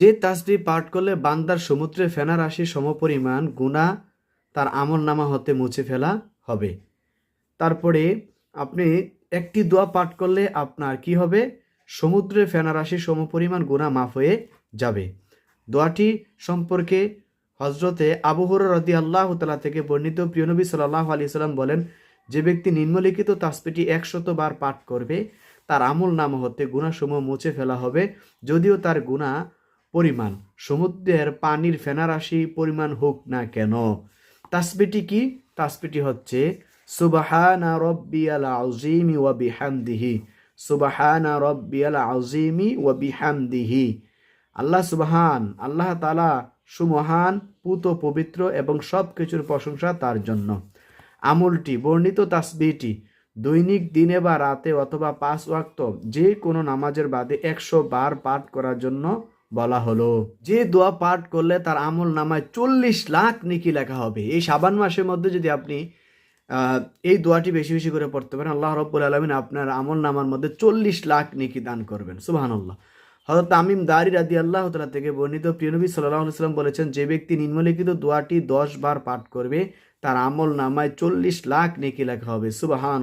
যে তাসবি পাঠ করলে বান্দার সমুদ্রে ফেনা রাশি সমপরিমাণ গুণা তার আমল নামা হতে মুছে ফেলা হবে। তারপরে আপনি একটি দোয়া পাঠ করলে আপনার কি হবে? সমুদ্রে ফেনা রাশি সমপরিমাণ গুণা মাফ হয়ে যাবে। দোয়াটি সম্পর্কে হজরতে আবহর রদি আল্লাহ তালা থেকে বর্ণিত প্রিয়নবী সাল্লাহ আলি সাল্লাম বলেন, যে ব্যক্তি নিম্নলিখিত তাসপিটি একশত বার পাঠ করবে, তার আমল নাম হতে গুণাসমূহ মুছে ফেলা হবে, যদিও তার গুণা পরিমাণ। সমুদ্রের পানির ফেনারাশি পরিমাণ হোক না কেন, তাসবিটি কি? তাসবিটি হচ্ছে, সুবাহানা রব্বিয়াল আউজিমি ওয়া বিহামদিহি, সুবাহানা রব্বিয়াল আউজিমি ওয়া বিহামদিহি। আল্লাহ সুবহান, আল্লাহ তালা সুমহান, পুত পবিত্র এবং সব কিছুর প্রশংসা তার জন্য। আমলটি, বর্ণিত তাসবিটি দৈনিক দিনে বা রাতে অথবা পাঁচ ওয়াক্ত যে কোনো নামাজের বাদে একশো বার পাঠ করার জন্য বলা হলো, যে দোয়া পাঠ করলে তার আমল নামায় চল্লিশ লাখ নেকি লেখা হবে। এই সাবান মাসের মধ্যে যদি আপনি এই দোয়াটি বেশি বেশি করে পড়তে পারেন, আল্লাহ রব্বুল আলমিন আপনার আমল নামার মধ্যে চল্লিশ লাখ নেকি দান করবেন। সুবাহান্লাহ হজরত আমিম দারি রাদি আল্লাহ তালা থেকে বর্ণিত প্রিয়নবী সাল্লাহ সাল্লাম বলেছেন, যে ব্যক্তি নিম্নলিখিত দোয়াটি দশ বার পাঠ করবে, তার আমল নামায় চল্লিশ লাখ নেকি লেখা হবে। সুবাহান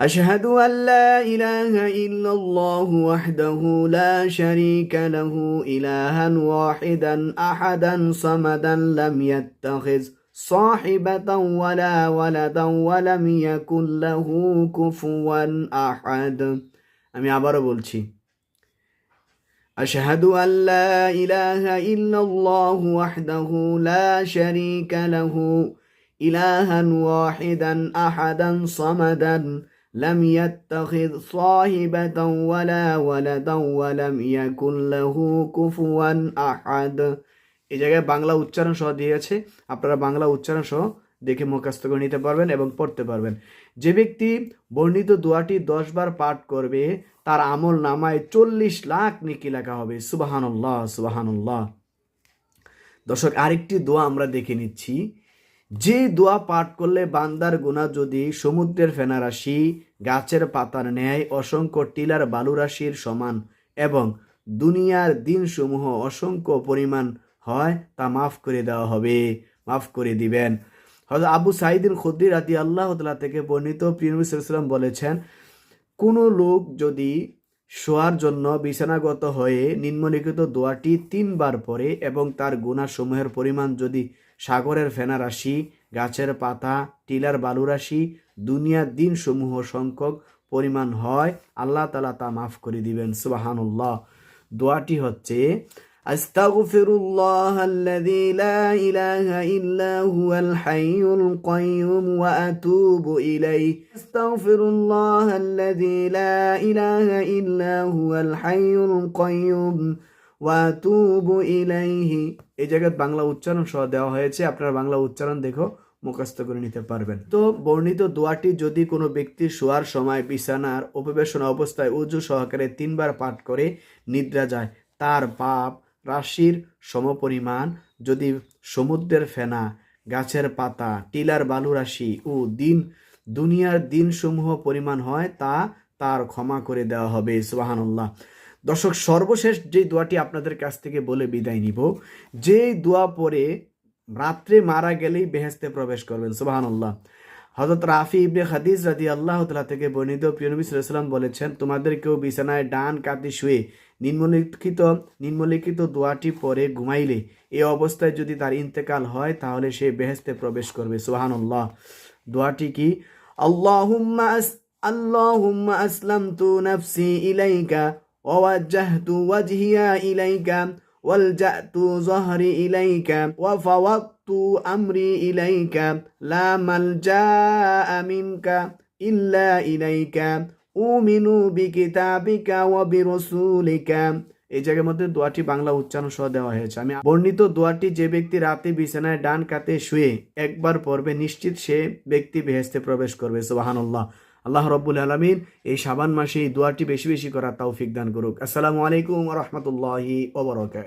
أشهد أن لا إله إلا الله وحده لا شريك له إلها واحدا أحدا صمدا لم يتخذ صاحبة ولا ولدا ولم يكن له كفوا أحد. أمي আবারও বলছি أشهد أن لا إله إلا الله وحده لا شريك له إلها واحدا أحدا صمدا لم يتخذ صاحبة ولا ولدا ولم يكن له كفوا أحد এই জায়গায় বাংলা উচ্চারণ সহ দিয়েছে আপনারা বাংলা উচ্চারণ সহ দেখে মুখস্থ করে নিতে পারবেন এবং পড়তে পারবেন যে ব্যক্তি বর্ণিত দোয়াটি দশ বার পাঠ করবে তার আমল নামায় চল্লিশ লাখ নেকি লেখা হবে সুবাহানুল্লাহ সুবাহানুল্লাহ দর্শক আরেকটি দোয়া আমরা দেখে নিচ্ছি যে দোয়া পাঠ করলে বান্দার গুণা যদি সমুদ্রের ফেনারাশি গাছের পাতার ন্যায় অসংখ্য টিলার বালুরাশির সমান এবং দুনিয়ার দিনসমূহ অসংখ্য পরিমাণ হয়, তা মাফ করে দেওয়া হবে। মাফ করে দিবেন। হয়তো আবু সাইদিন খুদ্দি রাতি আল্লাহ তালা থেকে বর্ণিত প্রিয়নবী সাল্লাম বলেছেন, কোনো লোক যদি শোয়ার জন্য বিছানাগত হয়ে নিম্নলিখিত দোয়াটি তিনবার পরে এবং তার গুণাসমূহের পরিমাণ যদি সাগরের ফেনা রাশি গাছের পাতা টিলার বালু রাশি দুনিয়ার দিনসমূহ সংখ্যক পরিমাণ হয় আল্লাহ তালা তা মাফ করে দিবেন সুবাহানুল্লাহ দোয়াটি হচ্ছে أستغفر الله الذي لا إله إلا هو الحي القيوم وأتوب إليه أستغفر الله الذي لا إله إلا هو الحي القيوم ওয়াতুবু ইলাইহি। এই জায়গায় বাংলা উচ্চারণ সহ দেওয়া হয়েছে, আপনারা বাংলা উচ্চারণ দেখো মুখস্থ করে নিতে পারবেন। তো বর্ণিত দোয়াটি যদি কোনো ব্যক্তি শোয়ার সময় বিছানার উপবেশন অবস্থায় উজু সহকারে তিনবার পাঠ করে নিদ্রা যায়, তার পাপ রাশির সমপরিমাণ যদি সমুদ্রের ফেনা, গাছের পাতা, টিলার বালু রাশি ও দিন, দুনিয়ার দিনসমূহ পরিমাণ হয়, তা তার ক্ষমা করে দেওয়া হবে। সুবাহানুল্লাহ। দর্শক, সর্বশেষ যে দোয়াটি আপনাদের কাছ থেকে বলে বিদায় নিব, যে দোয়া পরে রাত্রে মারা গেলেই বেহেস্তে প্রবেশ করবেন, সুবাহানুল্লাহ। হজরত রাফি ইবনে হাদিস রাদি আল্লাহ তালা থেকে বর্ণিত প্রিয়নবী সাল্লাম বলেছেন তোমাদের কেউ বিছানায় ডান কাতে শুয়ে নিম্নলিখিত নিম্নলিখিত দোয়াটি পরে ঘুমাইলে এ অবস্থায় যদি তার ইন্তেকাল হয়, তাহলে সে বেহেস্তে প্রবেশ করবে, সুবহানাল্লাহ। দোয়াটি কি? আল্লাহ আস আসলাম তু নাফসি ইলাইকা ووجهت وجهي إليك والجأت ظهري إليك وفوضت أمري إليك لا ملجاء منك إلا إليك أؤمن بكتابك وبرسولك এই জায়গার মধ্যে দোয়াটি বাংলা উচ্চারণ সহ দেওয়া হয়েছে আমি বর্ণিত দোয়াটি যে ব্যক্তি রাতে বিছানায় ডান কাতে শুয়ে একবার পড়বে নিশ্চিত সে ব্যক্তি বেহেস্তে প্রবেশ করবে সুবাহানুল্লাহ আল্লাহ রব্বুল আলমিন এই সাবান মাসে এই দোয়াটি বেশি বেশি করার তৌফিক দান করুক। আসসালামু আলাইকুম রহমতুল্লাহি ওবরকাত